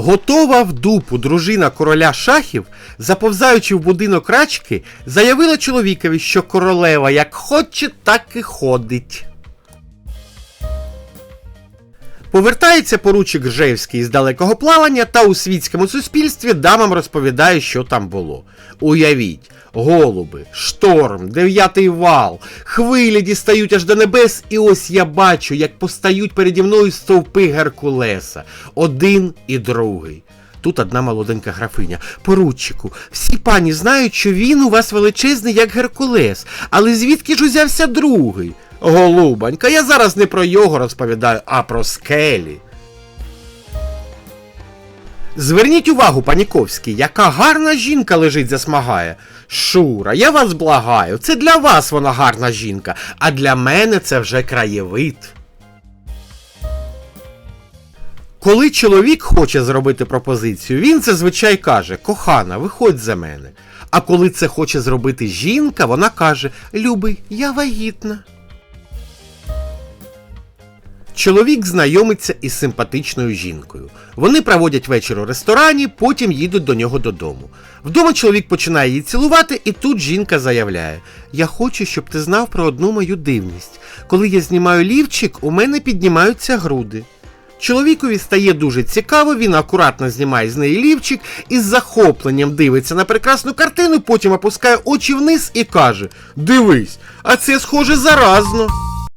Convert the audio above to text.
Готова в дупу дружина короля шахів, заповзаючи в будинок рачки, заявила чоловікові, що королева як хоче, так і ходить. Повертається поручик Ржевський з далекого плавання та у світському суспільстві дамам розповідає, що там було. Уявіть, голуби, шторм, дев'ятий вал, хвилі дістають аж до небес, і ось я бачу, як постають переді мною стовпи Геркулеса, один і другий. Тут одна молоденька графиня. Поручику, всі пані знають, що він у вас величезний, як Геркулес, але звідки ж узявся другий? Голубонька, я зараз не про його розповідаю, а про скелі. Зверніть увагу, паніковський, яка гарна жінка лежить засмагає. Шура, я вас благаю, це для вас вона гарна жінка, а для мене це вже краєвид. Коли чоловік хоче зробити пропозицію, він зазвичай каже: Кохана, виходь за мене. А коли це хоче зробити жінка, вона каже: Любий, я вагітна. Чоловік знайомиться із симпатичною жінкою. Вони проводять вечір у ресторані, потім їдуть до нього додому. Вдома чоловік починає її цілувати, і тут жінка заявляє: Я хочу, щоб ти знав про одну мою дивність. Коли я знімаю лівчик, у мене піднімаються груди. Чоловікові стає дуже цікаво, він акуратно знімає з неї лівчик і з захопленням дивиться на прекрасну картину, потім опускає очі вниз і каже: Дивись, а це схоже заразно.